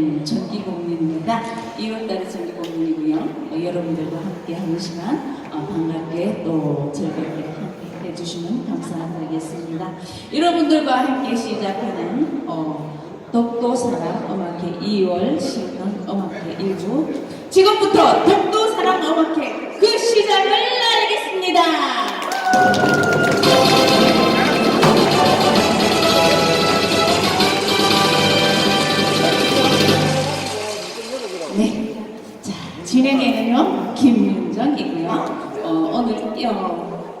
음, 정기 공연입니다. 2월달에 정기 공연이고요. 어, 여러분들과 함께 하는 시간 어, 반갑게 또 즐겁게 해주시면 감사드리겠습니다. 여러분들과 함께 시작하는 어, 독도사랑 음악회 2월 신년 음악회 1부 지금부터 독도사랑 음악회 그 시작을 알겠습니다. 진행에는요, 김윤정이고요. 어, 오늘, 어,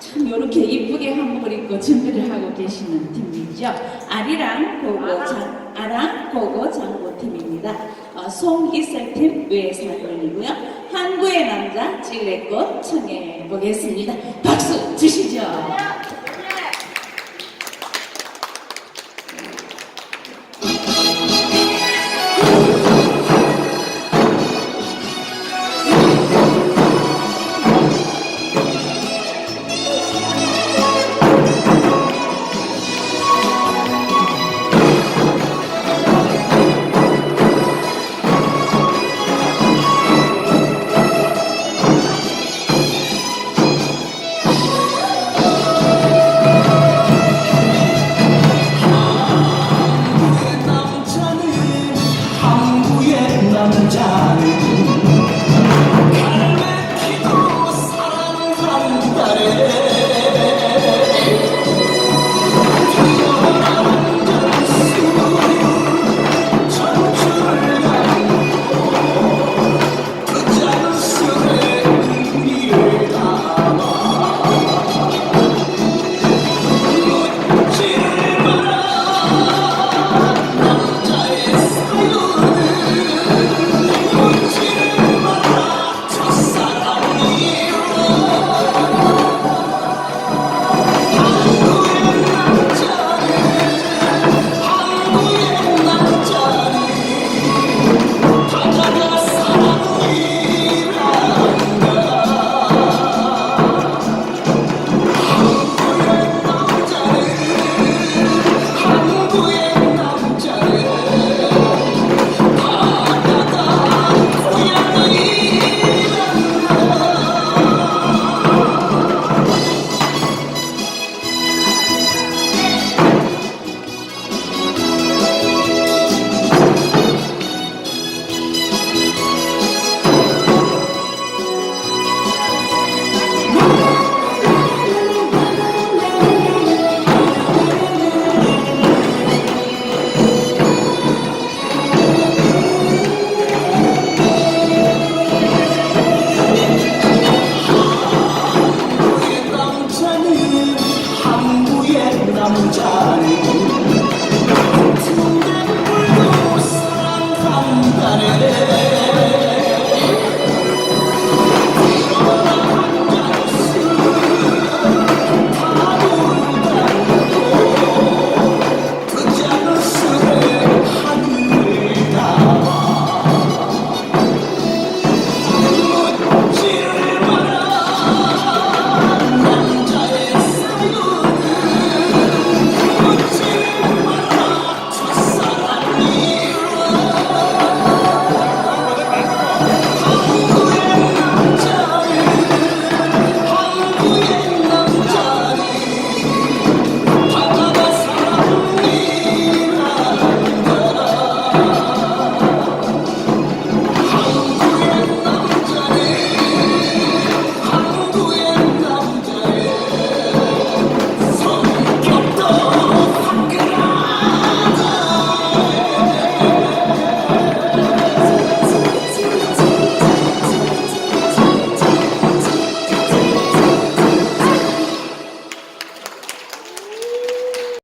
참, 요렇게 이쁘게 한복을 입고 준비를 하고 계시는 팀이죠. 아리랑 고고 장, 아랑 고고 장고 팀입니다. 어, 송이슬 팀 외사들이고요. 한국의 남자 찔레꽃 청해 보겠습니다. 박수 주시죠. 남자 Bye.